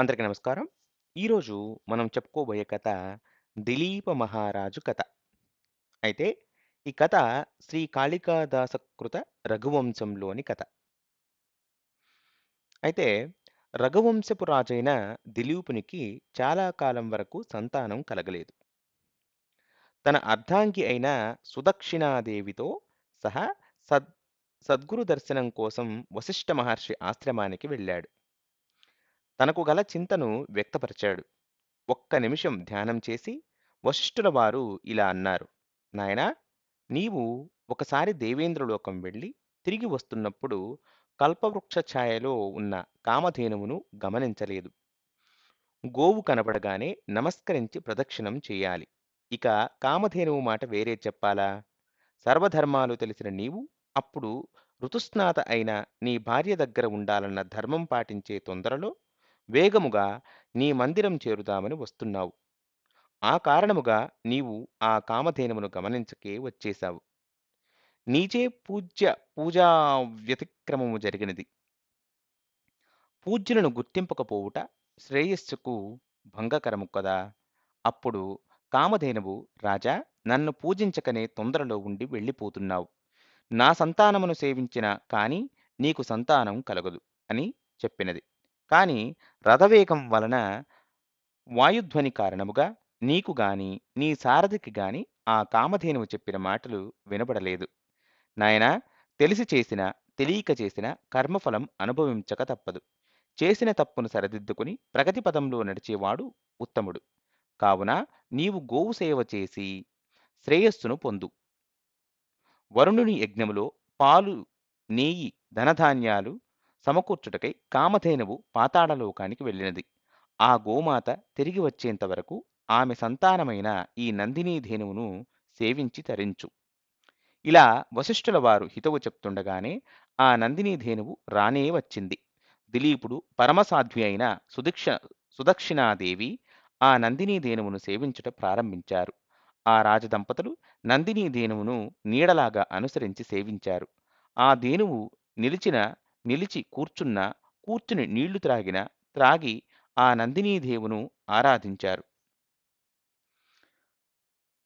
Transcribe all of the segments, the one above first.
అందరికీ నమస్కారం. ఈరోజు మనం చెప్పుకోబోయే కథ 'దిలీప మహారాజు' కథ. అయితే ఈ కథ శ్రీ కాళికాదాసకృత రఘువంశంలోని కథ. అయితే రఘువంశపు రాజైన దిలీపునికి చాలా కాలం వరకు సంతానం కలగలేదు. తన అర్ధాంగి అయిన సుదక్షిణాదేవితో సహా సద్ సద్గురు దర్శనం కోసం వశిష్ఠ మహర్షి ఆశ్రమానికి వెళ్ళాడు. తనకు గల చింతను వ్యక్తపరిచాడు. ఒక్క నిమిషం ధ్యానం చేసి వశిష్ఠుల వారు ఇలా అన్నారు. నాయనా నీవు ఒకసారి దేవేంద్రలోకం వెళ్ళి తిరిగి వస్తున్నప్పుడు కల్పవృక్ష ఛాయలో ఉన్న కామధేనువును గమనించలేదు. గోవు కనబడగానే నమస్కరించి ప్రదక్షిణం చేయాలి. ఇక కామధేనువు మాట వేరే చెప్పాలా? సర్వధర్మాలు తెలిసిన నీవు అప్పుడు ఋతుస్నాత అయిన నీ భార్య దగ్గర ఉండాలన్న ధర్మం పాటించే తొందరలో వేగముగా నీ మందిరం చేరుదామని వస్తున్నావు. ఆ కారణముగా నీవు ఆ కామధేనుమును గమనించకే వచ్చేశావు. నీచే పూజ్య పూజా వ్యతిక్రమము జరిగినది. పూజ్యులను గుర్తింపకపోవుట శ్రేయస్సుకు భంగకరము కదా! అప్పుడు కామధేనువు రాజా నన్ను పూజించకనే తొందరలో ఉండి వెళ్ళిపోతున్నావు. నా సంతానమును సేవించిన కాని నీకు సంతానం కలగదు అని చెప్పినది. కాని రథవేగం వలన వాయుధ్వని కారణముగా నీకు గాని నీ సారథికి గాని ఆ కామధేనువు చెప్పిన మాటలు వినబడలేదు. నాయనా తెలిసి చేసిన తెలియక చేసిన కర్మఫలం అనుభవించక తప్పదు. చేసిన తప్పును సరిదిద్దుకుని ప్రగతి పదంలో నడిచేవాడు ఉత్తముడు. కావున నీవు గోవు సేవ చేసి శ్రేయస్సును పొందు. వరుణుని యజ్ఞములో పాలు నేయి ధనధాన్యాలు సమకూర్చుటకై కామధేనువు పాతాళలోకానికి వెళ్ళినది. ఆ గోమాత తిరిగి వచ్చేంత వరకు ఆమె సంతానమైన ఈ నందినీధేనువును సేవించి తరించు. ఇలా వశిష్ఠుల వారు హితవు చెప్తుండగానే ఆ నందినీధేనువు రానే వచ్చింది. దిలీపుడు పరమసాధ్వి అయిన సుదీక్ష సుదక్షిణాదేవి ఆ నందినీ ధేనువును సేవించుట ప్రారంభించారు. ఆ రాజదంపతులు నందినీధేనువును నీడలాగా అనుసరించి సేవించారు. ఆ ధేనువు నిలిచిన నిలిచి కూర్చున్న కూర్చుని నీళ్ళు త్రాగిన త్రాగి ఆ నందినీదేవును ఆరాధించారు.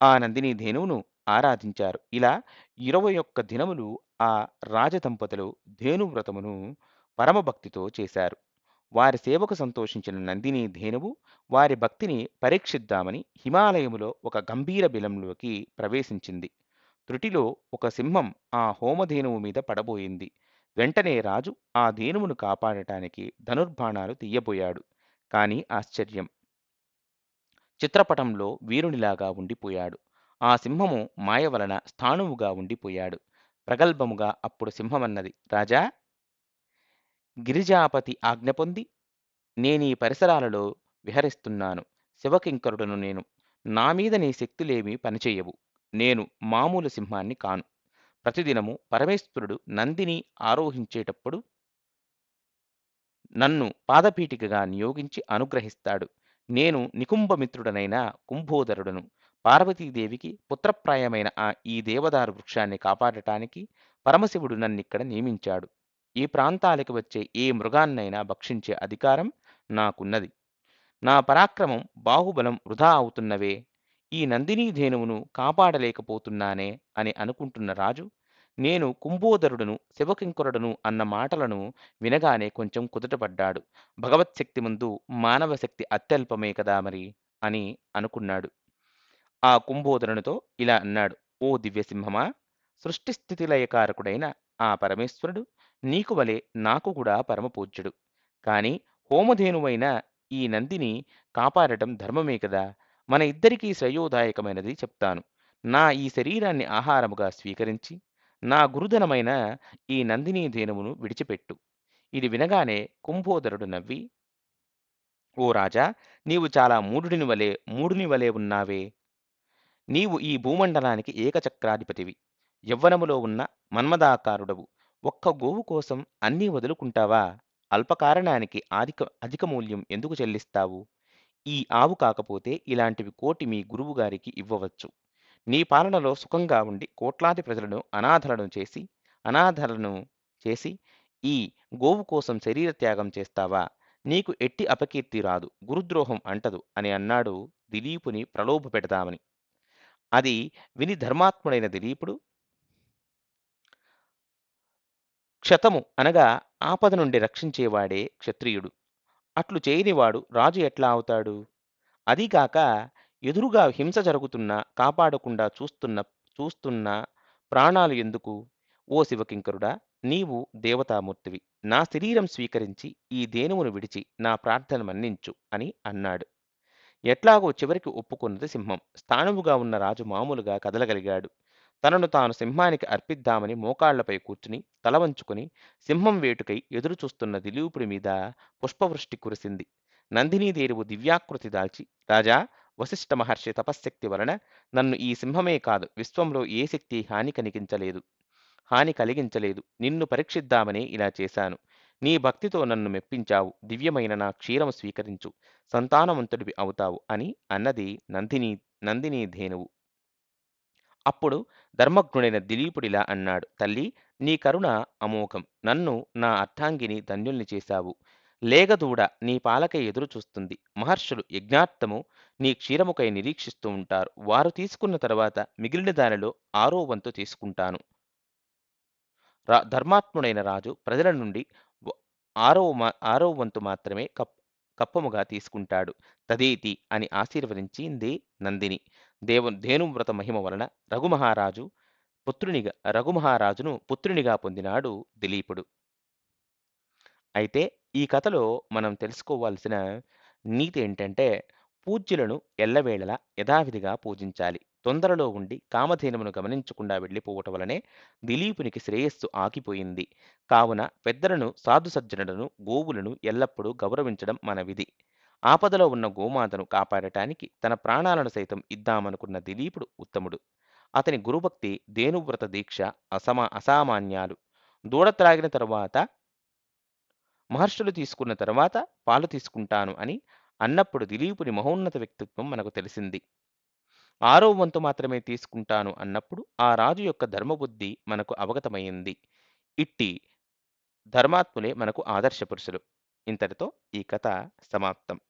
ఆ నందినీధేనువును ఆరాధించారు. ఇలా ఇరవై ఒక్క దినములు ఆ రాజదంపతులు ధేనువ్రతమును పరమభక్తితో చేశారు. వారి సేవకు సంతోషించిన నందినీధేనువు వారి భక్తిని పరీక్షిద్దామని హిమాలయములో ఒక గంభీర బిలంలోకి ప్రవేశించింది. త్రుటిలో ఒక సింహం ఆ హోమధేనువు మీద పడబోయింది. వెంటనే రాజు ఆ ధేనువును కాపాడటానికి ధనుర్బాణాలు తీయబోయాడు. కాని ఆశ్చర్యం! చిత్రపటంలో వీరునిలాగా ఉండిపోయాడు. ఆ సింహము మాయ వలన స్థాణువుగా ఉండిపోయాడు. ప్రగల్భముగా అప్పుడు సింహమన్నది రాజా! గిరిజాపతి ఆజ్ఞ పొంది నేనీ పరిసరాలలో విహరిస్తున్నాను. శివకింకరుడను నేను. నా మీద నీ శక్తులేమీ పనిచేయవు. నేను మామూలు సింహాన్ని కాను. ప్రతిదినము పరమేశ్వరుడు నందిని ఆరోహించేటప్పుడు నన్ను పాదపీఠికగా నియోగించి అనుగ్రహిస్తాడు. నేను నికుంభమిత్రుడనైన కుంభోదరుడను. పార్వతీదేవికి పుత్రప్రాయమైన ఆ ఈ దేవదారు వృక్షాన్ని కాపాడటానికి పరమశివుడు నన్నిక్కడ నియమించాడు. ఈ ప్రాంతాలకు వచ్చే ఏ మృగాన్నైనా భక్షించే అధికారం నాకున్నది. నా పరాక్రమం బాహుబలం వృధా అవుతున్నవే. ఈ నందినీధేనువును కాపాడలేకపోతున్నానే అని అనుకుంటున్న రాజు నేను కుంభోదరుడును శివకింకురుడును అన్న మాటలను వినగానే కొంచెం కుదుటపడ్డాడు. భగవత్శక్తి ముందు మానవ శక్తి అత్యల్పమే కదా మరి అని అనుకున్నాడు. ఆ కుంభోదరునితో ఇలా అన్నాడు. ఓ దివ్యసింహమా! సృష్టి ఆ పరమేశ్వరుడు నీకు వలె నాకు కూడా పరమపూజ్యుడు. కాని హోమధేనువైన ఈ నందిని కాపాడటం ధర్మమే కదా! మన ఇద్దరికీ శ్రేయోదాయకమైనది చెప్తాను. నా ఈ శరీరాన్ని ఆహారముగా స్వీకరించి నా గురుధనమైన ఈ నందినీ ధేనువును విడిచిపెట్టు. ఇది వినగానే కుంభోదరుడు నవ్వి ఓ రాజా! నీవు చాలా మూఢుడిని వలె మూఢుని వలె ఉన్నావే. నీవు ఈ భూమండలానికి ఏకచక్రాధిపతివి. యవ్వనములో ఉన్న మన్మదాకారుడవు ఒక్క గోవు కోసం అన్నీ వదులుకుంటావా? అల్పకారణానికి ఆధిక అధిక మూల్యం ఎందుకు చెల్లిస్తావు? ఈ ఆవు కాకపోతే ఇలాంటివి కోటి మీ గురువుగారికి ఇవ్వవచ్చు. నీ పాలనలో సుఖంగా ఉండి కోట్లాది ప్రజలను అనాథలను చేసి అనాథలను చేసి ఈ గోవు కోసం శరీర త్యాగం చేస్తావా? నీకు ఎట్టి అపకీర్తి రాదు గురుద్రోహం అంటదు అని అన్నాడు దిలీపుని ప్రలోభ పెడదామని అది విని ధర్మాత్ముడైన దిలీపుడు క్షతము అనగా ఆపద నుండి రక్షించేవాడే క్షత్రియుడు అట్లు చేయనివాడు రాజు ఎట్లా అవుతాడు? అదీకాక ఎదురుగా హింస జరుగుతున్నా కాపాడకుండా చూస్తున్న చూస్తున్నా ప్రాణాలు ఎందుకు? ఓ శివకింకరుడా నీవు దేవతామూర్తివి. నా శరీరం స్వీకరించి ఈ దేనువును విడిచి నా ప్రార్థన మన్నించు అని అన్నాడు. ఎట్లాగో చివరికి ఒప్పుకున్నది సింహం. స్థానముగా ఉన్న రాజు మామూలుగా కదలగలిగాడు. తనను తాను సింహానికి అర్పిద్దామని మోకాళ్ళపై కూర్చుని తల వంచుకుని సింహం వేటుకై ఎదురు చూస్తున్న దిలీపుడి మీద పుష్పవృష్టి కురిసింది. నందినీదేరువు దివ్యాకృతి దాల్చి రాజా వశిష్ఠ మహర్షి తపశ్శక్తి వలన నన్ను ఈ సింహమే కాదు విశ్వంలో ఏ శక్తి హాని కలిగించలేదు. హాని కలిగించలేదు. నిన్ను పరీక్షిద్దామనే ఇలా చేశాను. నీ భక్తితో నన్ను మెప్పించావు. దివ్యమైన నా క్షీరము స్వీకరించు. సంతానవంతుడివి అవుతావు అని అన్నది నందిని నందిని ధేనువు అప్పుడు ధర్మజ్ఞుడైన దిలీపుడిలా అన్నాడు తల్లి నీ కరుణ అమోఘం. నన్ను నా అర్థాంగిని ధన్యుల్ని చేశావు. లేగదూడ నీ పాలకై ఎదురు చూస్తుంది. మహర్షులు యజ్ఞార్థము నీ క్షీరముకై నిరీక్షిస్తూ ఉంటారు. వారు తీసుకున్న తర్వాత మిగిలిన దానిలో ఆరో వంతు తీసుకుంటాను. రా ధర్మాత్ముడైన రాజు ప్రజల నుండి ఆరో మా ఆరో వంతు మాత్రమే కప్ కప్పముగా తీసుకుంటాడు. తదేతి అని ఆశీర్వదించింది నందిని. దేవు ధేనువ్రత మహిమ వలన రఘుమహారాజు పుత్రునిగా రఘుమహారాజును పుత్రునిగా పొందినాడు దిలీపుడు. అయితే ఈ కథలో మనం తెలుసుకోవాల్సిన నీతి ఏంటంటే పూజ్యులను ఎల్లవేళలా యథావిధిగా పూజించాలి. తొందరలో ఉండి కామధేనుమును గమనించకుండా వెళ్ళిపోవటం వలనే దిలీపునికి శ్రేయస్సు ఆగిపోయింది. కావున పెద్దలను సాధుసజ్జనులను గోవులను ఎల్లప్పుడూ గౌరవించడం మన విధి. ఆపదలో ఉన్న గోమాతను కాపాడటానికి తన ప్రాణాలను సైతం ఇద్దామనుకున్న దిలీపుడు ఉత్తముడు. అతని గురుభక్తి దేనువ్రత దీక్ష అసమా అసామాన్యాలు దూడ త్రాగిన తరువాత మహర్షులు తీసుకున్న తర్వాత పాలు తీసుకుంటాను అని అన్నప్పుడు దిలీపుని మహోన్నత వ్యక్తిత్వం మనకు తెలిసింది. ఆరో వంతు మాత్రమే తీసుకుంటాను అన్నప్పుడు ఆ రాజు యొక్క ధర్మబుద్ధి మనకు అవగతమైంది. ఇట్టి ధర్మాత్ములే మనకు ఆదర్శ పురుషులు. ఇంతటితో ఈ కథ సమాప్తం.